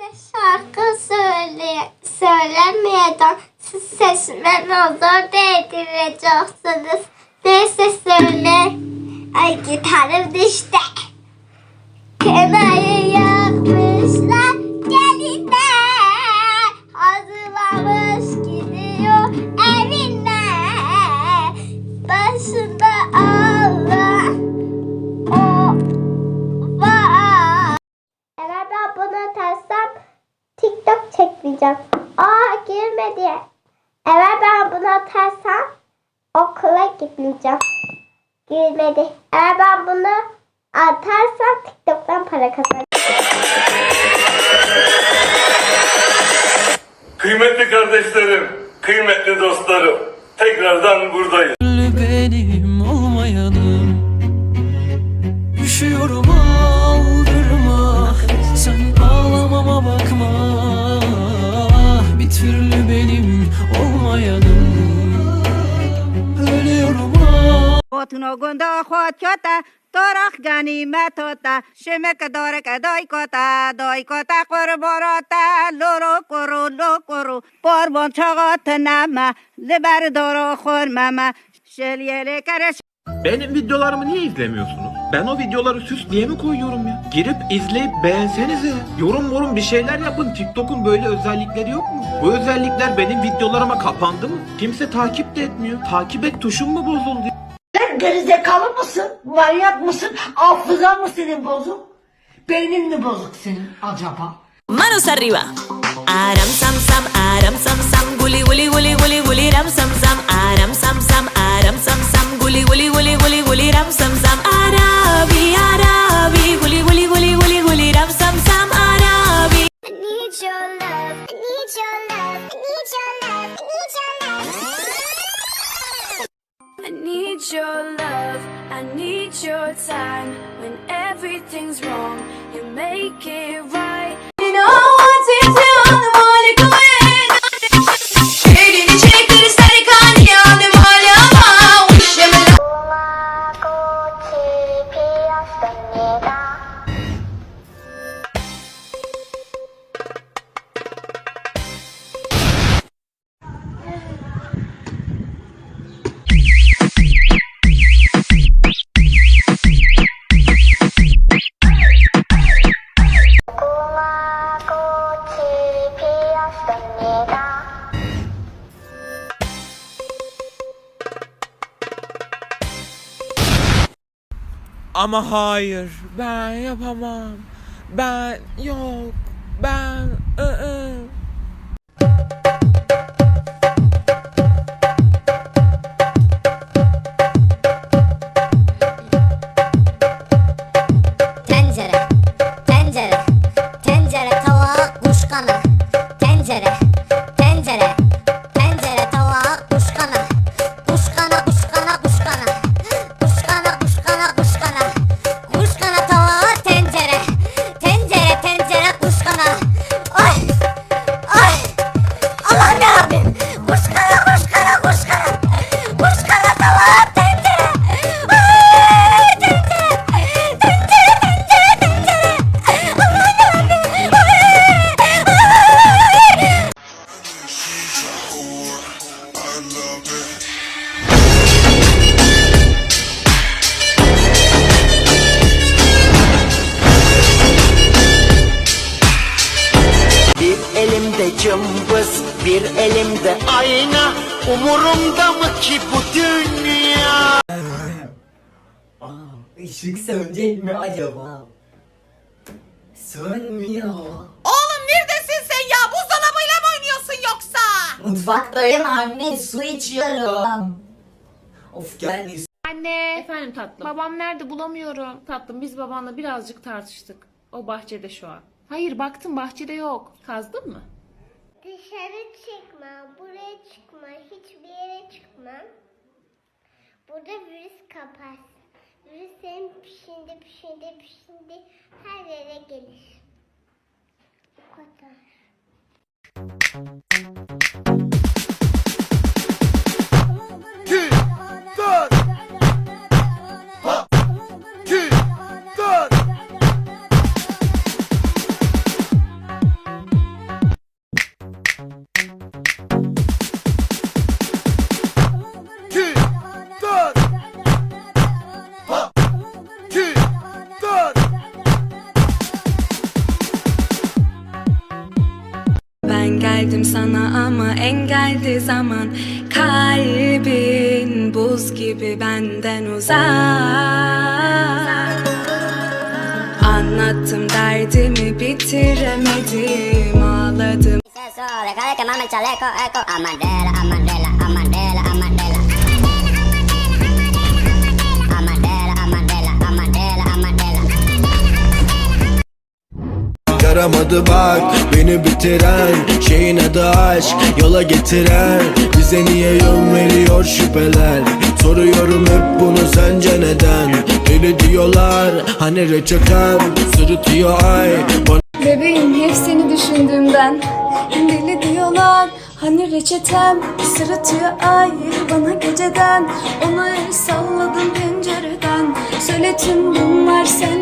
Size şarkı söyle, söylemeyeceğim. Siz sesime nazar değdireceksiniz. Neyse söyle. Ay gitarım düştü. Kemayı yakmışlar Girmedi. Eğer ben bunu atarsam TikTok'tan para kazanacağım. Kıymetli kardeşlerim, kıymetli dostlarım, tekrardan buradayız. خودتونو گنده خود کتا تارخ گنیمت ہوتا شمک دار دای کتا دای کتا قرباراتا لورو کرو لو کرو قربان چاقات نما لبر دارو خورمما شلیله کرش Benim videolarımı niye izlemiyorsunuz? Ben o videoları süs diye mi koyuyorum ya? Girip izleyip beğensenize. Yorum yorum bir şeyler yapın. TikTok'un böyle özellikleri yok mu? Bu özellikler benim videolarıma kapandı mı? Kimse takip de etmiyor. Takip et tuşum mu bozuldu? Sen gerizekalı mısın? Manyak mısın? Hafızan mı senin bozuk? Beynin mi bozuk senin acaba? Manos arriba. Aram sam sam, aram sam sam, guli guli guli guli guli ram sam sam, aram sam sam, aram sam sam, guli guli guli guli guli ram sam sam, Arabi break it. Ama hayır, ben yapamam. Ben yok, ben ı-ı. Tencere, tencere, tencere, tava, kuşkanı. Bir elimde ayna Umurumda mı ki bu dünya Işık sönecek mi acaba? Sönmüyor. Oğlum neredesin sen ya? Buzdolabıyla mı oynuyorsun yoksa? Mutfaktayım anne su içiyorum. Of gel Anne. Efendim tatlım. Babam nerede bulamıyorum. Tatlım biz babanla birazcık tartıştık. O bahçede şu an. Hayır baktım bahçede yok. Kazdın mı? Dışarı çıkma, buraya çıkma, hiçbir yere çıkma. Burada virüs kaparsın. Virüs senin pişinde pişinde pişinde her yere gelir. Bu kadar. Geldim sana ama engeldi zaman. Kalbin buz gibi benden uzak. Anlattım derdimi bitiremedim ağladım. Eso, deja Yaramadı bak. Beni bitiren Şeyin adı aşk. Yola getiren Bize niye yön veriyor şüpheler? Soruyorum hep bunu sence neden? Deli diyorlar hani reçetem Sırıtıyor ay bana Bebeğim hep seni düşündüğümden. Deli diyorlar hani reçetem? Sırıtıyor ay bana geceden. El salladım pencereden. Söyle tüm bunlar sence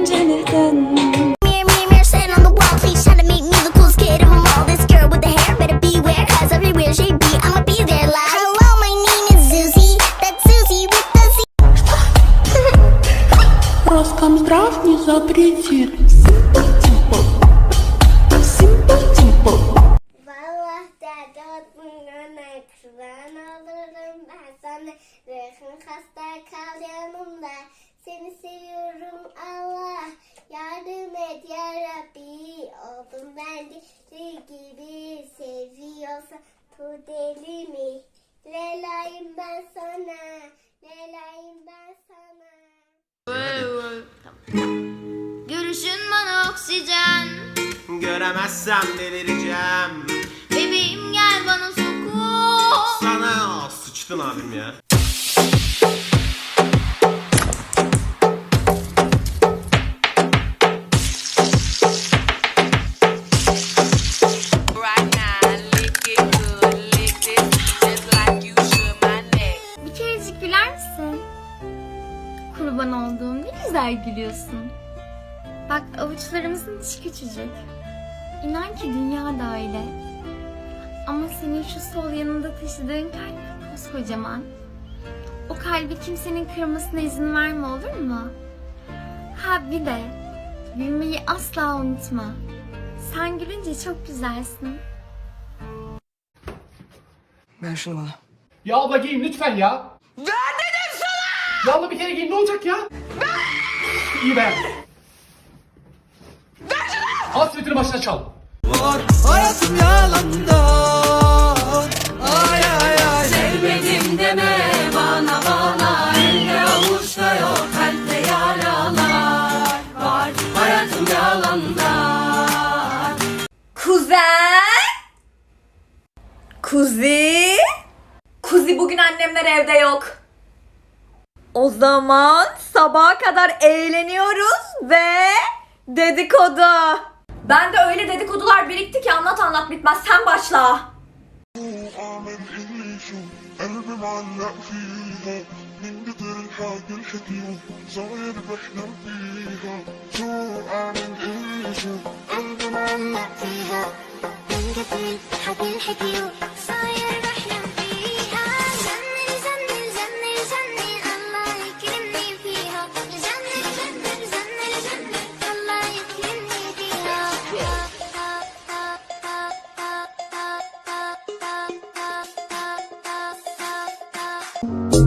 hasta kal yanımda. Seni seviyorum Allah. Yardım et ya Rabbi Oldum ben deli gibi. Seviyorsan tut elimi. Lelayım ben sana. Lelayım ben sana. Görüşün bana oksijen. Göremezsem delireceğim. Bebeğim gel bana sokul Sana sıçtın abim ya gülüyorsun. Bak avuçlarımızın içi küçücük. İnan ki dünya da öyle. Ama senin şu sol yanında taşıdığın kalp koskocaman. O kalbi kimsenin kırmasına izin verme olur mu? Ha bir de gülmeyi asla unutma. Sen gülünce çok güzelsin. Ver şunu bana. Ya abla giyin lütfen ya. Ver dedim sana. Ya abla bir kere giyin ne olacak ya? İyi be. Ver şunu. Sweater'ı başına çal. Hayatım yalanda. Ay ay ay. Sevmedim deme bana bana. Elde avuçta yok kalpte yaralar. Var hayatım yalanda. Kuzen? Kuzi? Kuzi bugün annemler evde yok O zaman sabaha kadar eğleniyoruz ve dedikodu. Ben de öyle dedikodular birikti ki anlat anlat bitmez. Sen başla Sen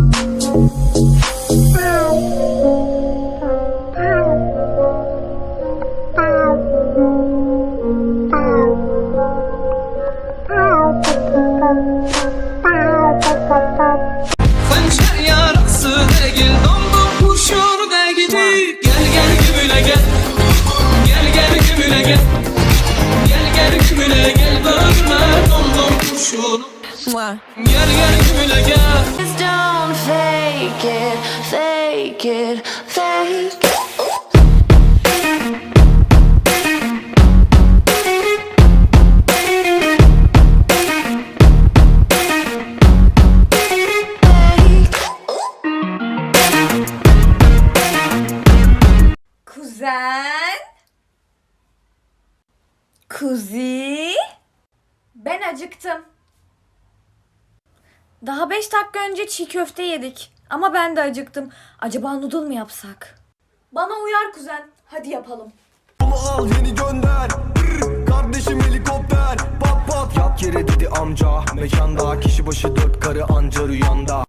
Daha 5 dakika önce çiğ köfte yedik. Ama ben de acıktım. Acaba noodle mu yapsak? Bana uyar kuzen. Hadi yapalım. Al yeni gönder Kardeşim helikopter Pat Yat yere dedi amca Mekanda kişi başı dört karı anca rüyanda